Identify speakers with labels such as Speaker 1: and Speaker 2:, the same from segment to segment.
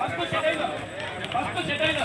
Speaker 1: First set అయినా first set అయినా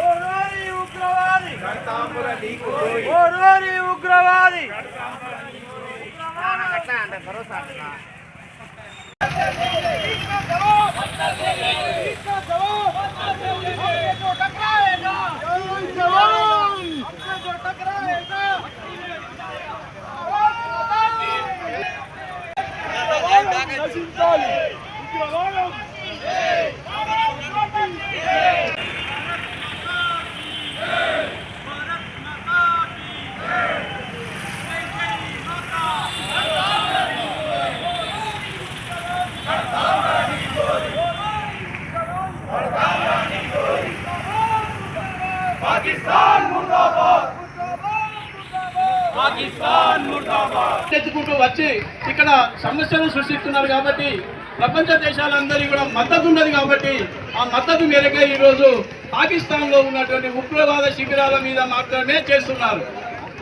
Speaker 1: ఓరారి ఉగ్రవాది ఓరారి ఉగ్రవాది భరోసా
Speaker 2: తెచ్చుకుంటూ వచ్చి ఇక్కడ సమస్యలు సృష్టిస్తున్నారు కాబట్టి ప్రపంచ దేశాలందరి కూడా మద్దతు ఉన్నది కాబట్టి ఆ మద్దతు మేరకే ఈరోజు పాకిస్తాన్లో ఉన్నటువంటి ఉగ్రవాద శిబిరాల మీద మాత్రమే చేస్తున్నారు.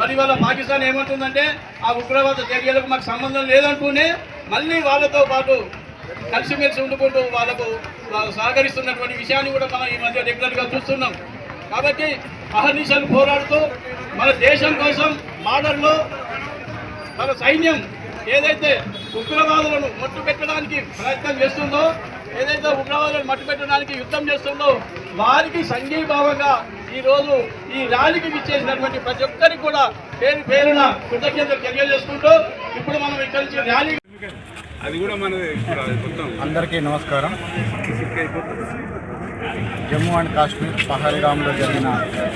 Speaker 2: మరి వాళ్ళ పాకిస్తాన్ ఏమంటుందంటే ఆ ఉగ్రవాద చర్యలకు మాకు సంబంధం లేదంటూనే మళ్ళీ వాళ్ళతో పాటు కలిసిమెలిసి ఉండుకుంటూ వాళ్ళకు వాళ్ళు సహకరిస్తున్నటువంటి విషయాన్ని కూడా మనం ఈ మధ్య రెగ్యులర్గా చూస్తున్నాం. కాబట్టి అహర్నిశలు పోరాడుతూ మన దేశం కోసం బార్డర్లో మన సైన్యం ఏదైతే ఉగ్రవాదులను మట్టు పెట్టడానికి ప్రయత్నం చేస్తుందో ఏదైతే ఉగ్రవాదులను మట్టు పెట్టడానికి యుద్ధం చేస్తుందో వారికి సంఘీభావంగా ఈ రోజు ఈ ర్యాలీకి విచ్చేసినటువంటి ప్రతి ఒక్కరికి కూడా పేరు పేరున కృతజ్ఞతలు తెలియజేసుకుంటూ ఇప్పుడు మనం ఇక్కడి నుంచి ర్యాలీ
Speaker 3: అది కూడా మొత్తం.
Speaker 4: అందరికీ నమస్కారం. జమ్మూ అండ్ కాశ్మీర్ పహల్గామ్లో జరిగిన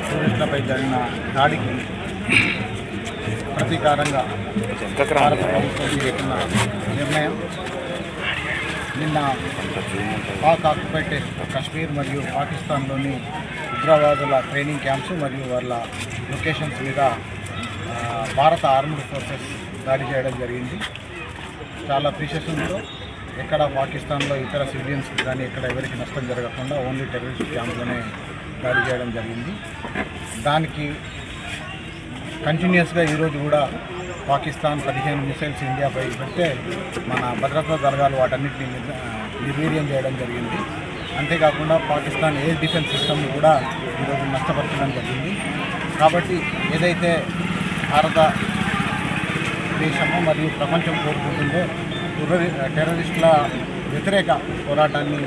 Speaker 4: టూరిస్టులపై జరిగిన దాడికి ప్రతీకారంగా భారత ప్రభుత్వం తీసుకున్న నిర్ణయం. నిన్న పాక్ ఆక్యుపైడ్ కశ్మీర్ మరియు పాకిస్తాన్లోని ఉగ్రవాదుల ట్రైనింగ్ క్యాంప్స్ మరియు వాళ్ళ లొకేషన్స్ మీద భారత ఆర్మ్డ్ ఫోర్సెస్ దాడి చేయడం జరిగింది. చాలా ప్రిషన్తో ఎక్కడ పాకిస్తాన్లో ఇతర సివిలియన్స్ కానీ ఎక్కడ ఎవరికి నష్టం జరగకుండా ఓన్లీ టెర్రరిస్ట్ క్యాంప్లోనే దాడి చేయడం జరిగింది. దానికి కంటిన్యూస్గా ఈరోజు కూడా పాకిస్తాన్ పదిహేను మిసైల్స్ ఇండియాపై పెడితే మన భద్రతా దళాలు వాటన్నిటిని నిర్వీర్యం చేయడం జరిగింది. అంతేకాకుండా పాకిస్తాన్ ఎయిర్ డిఫెన్స్ సిస్టమ్ని కూడా ఈరోజు నష్టపరచడం జరిగింది. కాబట్టి ఏదైతే భారత దేశము మరియు ప్రపంచం కోరుకుంటుందో టెర్రరిస్టుల వ్యతిరేక పోరాటాన్ని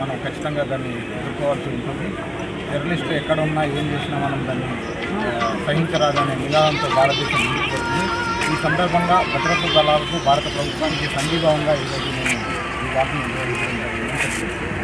Speaker 4: మనం ఖచ్చితంగా దాన్ని ఎదుర్కోవాల్సి ఉంటుంది. టెర్రరిస్టులు ఎక్కడ ఉన్నా ఏం చేసినా మనం దాన్ని సహించరాదనే నినాదంతో భారతదేశం ముందుకు ఈ సందర్భంగా భద్రతా దళాలకు భారత ప్రభుత్వానికి సంఘీభావంగా ఈరోజు నేను ఈ వాటిని నిర్వహించడం జరిగింది.